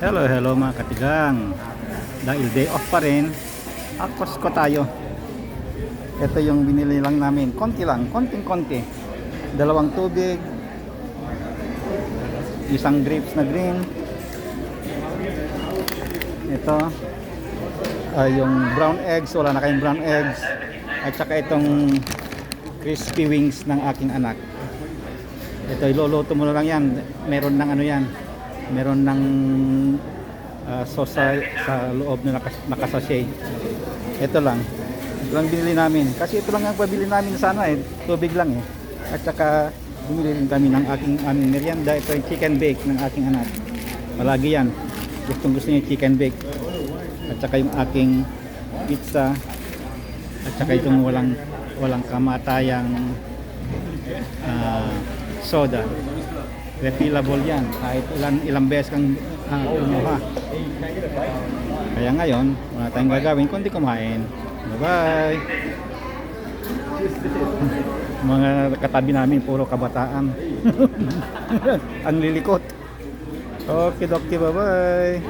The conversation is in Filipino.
Hello, hello mga katigang. Dahil day off pa rin, akos ko tayo. Ito yung binili lang namin. Konti lang, konting-konti. Dalawang tubig, isang grapes na green. Ito, ah, yung brown eggs, wala na kayong brown eggs. At saka itong crispy wings ng aking anak. Ito, iluluto mo na lang yan. Meron ng ano yan. Meron ng ah, sauce sa, loob na nakas, nakasashay. Ito lang. Ito lang binili namin. Kasi ito lang ang pabili namin sana eh. Tubig lang eh. At saka bumili rin kami ng aking aming merienda. Ito yung chicken bake ng aking anak. Palagi yan. Gustong gusto niya chicken bake. At saka yung aking pizza. At saka itong walang walang kamatayang ah, soda. Refillable yan. Kahit ilan, ilang beses kang uh, kumuha. Kaya ngayon, wala tayong gagawin kundi kumain. Bye-bye! Mga katabi namin, puro kabataan. Ang lilikot. Okay, dokti, bye-bye!